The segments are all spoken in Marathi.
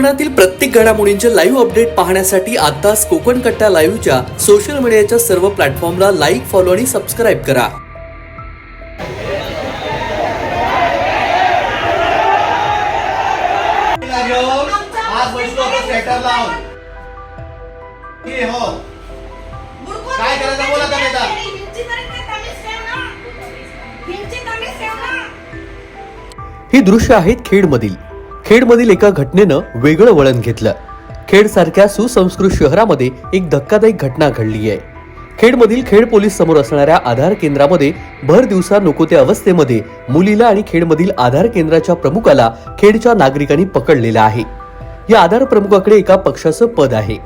कोकणातील प्रत्येक घडामोडींचे लाईव्ह अपडेट पाहण्यासाठी आताच कोकण कट्टा लाईव्हच्या सोशल मीडियाच्या सर्व प्लॅटफॉर्मला लाईक फॉलो आणि सबस्क्राईब करा. हो काय करायचं? बोला. ही दृश्य आहेत खेडमधील. खेडमधील एका घटनेनं वेगळं वळण घेतलं. खेड सारख्या सुसंस्कृत शहरामध्ये एक धक्कादायक घटना घडली आहे. खेडमधील खेड पोलीस समोर असणाऱ्या आधार केंद्रामध्ये भर दिवसा नको त्या अवस्थेमध्ये मुलीला आणि खेडमधील आधार केंद्राच्या प्रमुखाला खेडच्या नागरिकांनी पकडलेलं आहे. या आधार प्रमुखाकडे एका पक्षाचं पद आहे.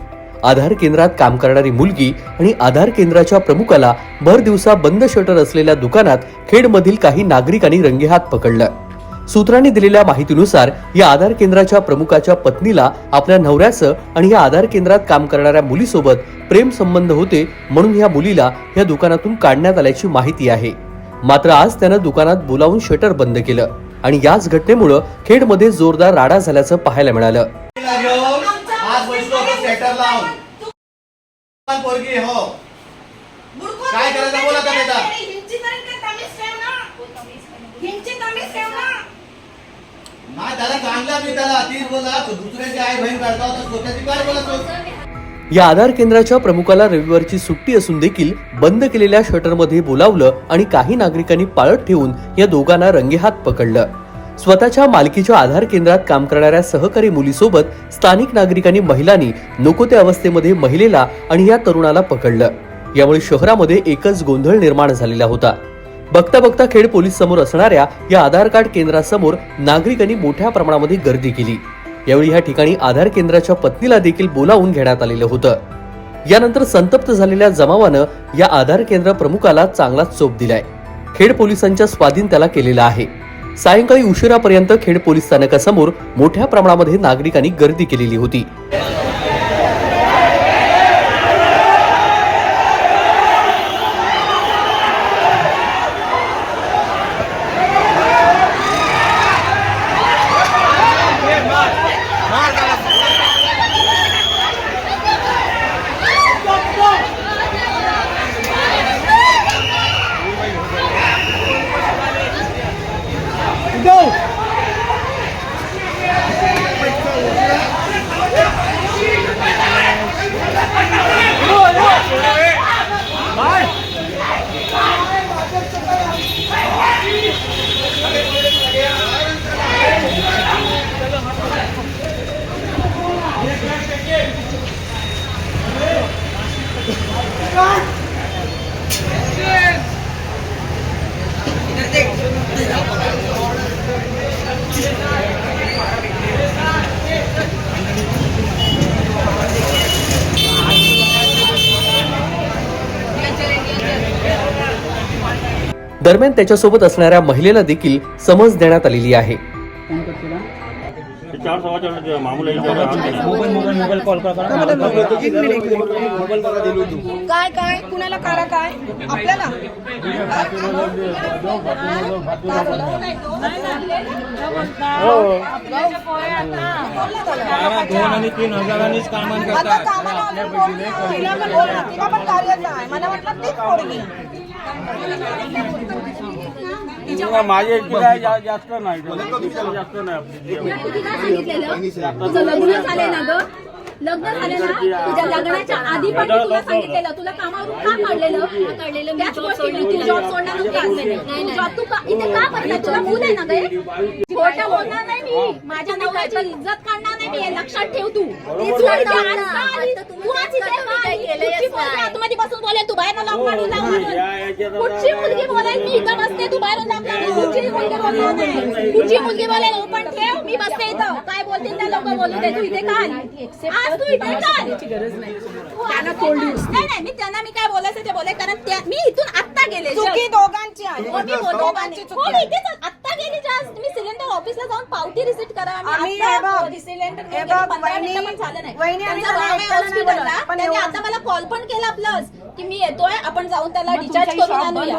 आधार केंद्रात काम करणारी मुलगी आणि आधार केंद्राच्या प्रमुखाला भर दिवसा बंद शटर असलेल्या दुकानात खेडमधील काही नागरिकांनी रंगेहात पकडलं. सूत्रांनी दिलेल्या माहितीनुसार या आधार केंद्राच्या प्रमुखाच्या पत्नीला आपल्या नवऱ्याचं आणि या आधार केंद्रात काम करणाऱ्या मुलीसोबत प्रेम संबंध होते म्हणून या मुलीला या दुकानातून काढण्यात आल्याची माहिती आहे. मात्र आज त्यानं दुकानात बोलावून शटर बंद केलं आणि याच घटनेमुळं खेडमध्ये जोरदार राडा झाल्याचं पाहायला मिळालं. तिला घेऊन आज बसलो होतो स्वेटर लावून पण पोरगी हो काय करायचं बोला तुम्ही आता. नाही त्याला चांगला मी त्याला तीच बोला दुसऱ्याची आई बहीण काढता स्वतःची काय या आधार केंद्राच्या प्रमुखाला रविवारची सुट्टी असून देखील बंद केलेल्या शटरमध्ये बोलावलं आणि काही नागरिकांनी पाळत ठेवून या दोघांना रंगेहात पकडलं. स्वतःच्या मालकीच्या आधार केंद्रात काम करणाऱ्या सहकारी मुलीसोबत स्थानिक नागरिकांनी महिलांनी नको त्या अवस्थेमध्ये महिलेला आणि या तरुणाला पकडलं. यामुळे शहरामध्ये एकच गोंधळ निर्माण झालेला होता. बघता बघता खेड पोलीस समोर असणाऱ्या या आधार कार्ड केंद्रासमोर नागरिकांनी मोठ्या प्रमाणामध्ये गर्दी केली. यावेळी या ठिकाणी आधार केंद्राच्या पत्नीला देखील बोलावून घेण्यात आलेलं होतं. यानंतर संतप्त झालेल्या जमावानं या आधार केंद्र प्रमुखाला चांगलाच चोप दिलाय. खेड पोलिसांच्या स्वाधीन त्याला केलेला आहे. सायंकाळी उशिरापर्यंत खेड पोलीस स्थानकासमोर मोठ्या प्रमाणामध्ये नागरिकांनी गर्दी केलेली होती. दरम्यान त्याच्यासोबत असणाऱ्या महिलेला देखील समज देण्यात आलेली आहे. चार सव्वा चार मामूल. मोबाईल मोबाईल मोबाईल कॉल करा. काय काय? कुणाला करा काय? आपल्याला? दोन आणि तीन हजारांनीच कामान करतात. आहे. मला वाटलं तीच पोरगी माझे जास्त नाही जास्त नाही. तुझं लग्न झालंय ना ग? लग्न झालं ना? तुझ्या लग्नाच्या आधी पण मी तुला सांगितलेलं. तुला कामावरून का काढलेलं? काढलेलं त्याच गोष्टी तू जॉब सोडणार नव्हती जॉब तू का इथे का बसला? तुला मूल आहे ना गे? खोटं बोलणार नाही मी. माझ्या नवऱ्याची इज्जत काढणार नाही मी. हे लक्षात ठेव तू. तू इथे आज का आलीस? तू आज इथे का आलीस? कुठची मुलगी आतमध्ये बसून बोलेल तू बाहेर लावून काढून. कुठची मुलगी बोलेल मी इथं बसते तू बाहेरून लांब काढून कुठची मुलगी बोलेल ओपन ठेव मी बसते इथं. काय बोलतील त्या लोक बोलू दे. तू इथे काय आज तू इथे नाही नाही मी त्यांना मी काय बोलायचं ते बोले कारण त्या- मी इथून आत्ता गेले. चुकी दोघांची आहे. हो, मी बोलते दोघांची हो, चुकी मी आहे. इथेच आत्ता गेली जास्त मी सिलेंडर ऑफिसला जाऊन पावती रिसिट करा. सिलेंडर पण झालं नाही. हॉस्पिटलला. बोलत, त्यांनी एवढं- आता मला कॉल पण केला प्लस की मी येतोय आपण जाऊन त्याला डिस्चार्ज करून आणूया.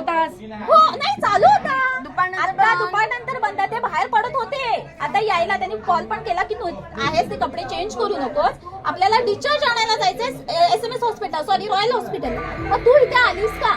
हो नाही चालू होता. आता दुपारनंतर बंद ते बाहेर पडत होते. आता यायला त्यांनी कॉल पण केला की तू आहेस ते कपडे चेंज करू नकोस. आपल्याला डिस्चार्ज आणायला जायचंय S M S hospital sorry royal hospital मग तू इथे आलीस का?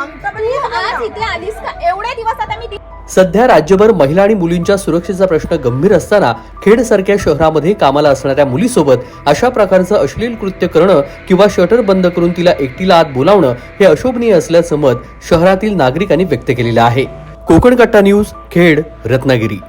आमचं पण तू आज झालं. इथे आलीस का? एवढे दिवस आता मी सध्या राज्यभर महिला आणि मुलींच्या सुरक्षेचा प्रश्न गंभीर असताना खेड सारख्या शहरामध्ये कामाला असणाऱ्या मुलीसोबत अशा प्रकारचं अश्लील कृत्य करणं किंवा शटर बंद करून तिला एकटीला आत बोलावणं हे अशोभनीय असल्याचं मत शहरातील नागरिकांनी व्यक्त केलेलं आहे. कोकण कट्टा न्यूज खेड रत्नागिरी.